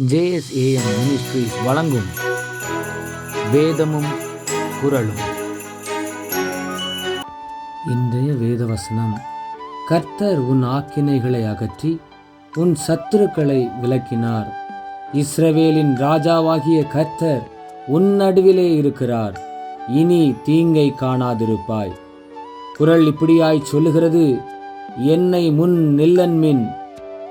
JSAM ministries வழங்கும் வேதமும் குரலும் இன்றைய வேதவசனம் கர்த்தர் உன் ஆக்கினைகளை அகற்றி உன் சத்துருக்களை விளக்கினார். இஸ்ரவேலின் ராஜாவாகிய கர்த்தர் உன் நடுவிலே இருக்கிறார். இனி தீங்கை காணாதிருப்பாய். குரல் இப்படியாய் சொல்லுகிறது என்னை முன் நில்லன்மின்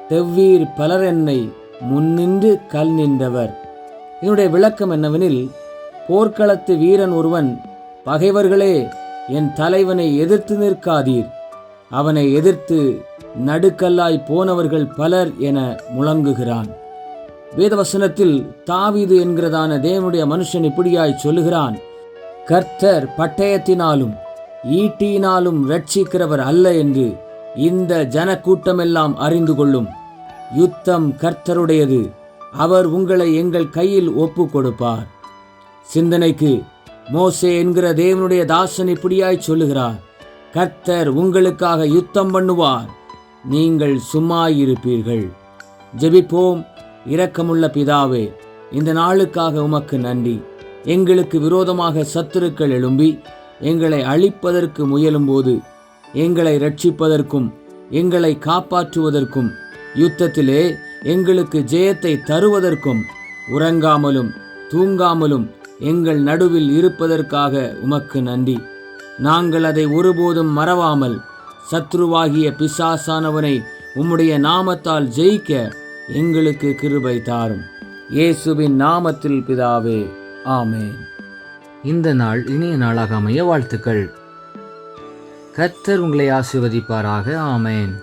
தெவ்வீர் பலர் என்னை முன்னின்று கல் நின்றவர். இதனுடைய விளக்கம் என்னவெனில் போர்க்களத்து வீரன் ஒருவன் பகைவர்களே என் தலைவனை எதிர்த்து நிற்காதீர். அவனை எதிர்த்து நடுக்கல்லாய் போனவர்கள் பலர் என முழங்குகிறான். வேதவசனத்தில் தாவீது என்கிறதான தேவனுடைய மனுஷன் இப்படியாய் சொல்லுகிறான். கர்த்தர் பட்டயத்தினாலும் ஈட்டியினாலும் ரட்சிக்கிறவர் அல்ல என்று இந்த ஜனக்கூட்டமெல்லாம் அறிந்து கொள்ளும். யுத்தம் கர்த்தருடையது. அவர் உங்களை எங்கள் கையில் ஒப்பு கொடுப்பார் சிந்தனைக்கு மோசே என்கிற தேவனுடைய தாசன் இப்படியாய் சொல்லுகிறார். கர்த்தர் உங்களுக்காக யுத்தம் பண்ணுவார். நீங்கள் சும்மாயிருப்பீர்கள். ஜெபிப்போம். இரக்கமுள்ள பிதாவே இந்த நாளுக்காக உமக்கு நன்றி. எங்களுக்கு விரோதமாக சத்துருக்கள் எழும்பி எங்களை அழிப்பதற்கு முயலும்போது எங்களை ரட்சிப்பதற்கும் எங்களை காப்பாற்றுவதற்கும் யுத்தத்திலே எங்களுக்கு ஜெயத்தை தருவதற்கும் உறங்காமலும் தூங்காமலும் எங்கள் நடுவில் இருப்பதற்காக உமக்கு நன்றி. நாங்கள் அதை ஒருபோதும் மறவாமல் சத்ருவாகிய பிசாசானவனை உம்முடைய நாமத்தால் ஜெயிக்க எங்களுக்கு கிருபை தாரும். இயேசுவின் நாமத்தில் பிதாவே ஆமேன். இந்த நாள் இனிய நாளாக அமைய வாழ்த்துக்கள். கர்த்தர் உங்களை ஆசிர்வதிப்பாராக ஆமேன்.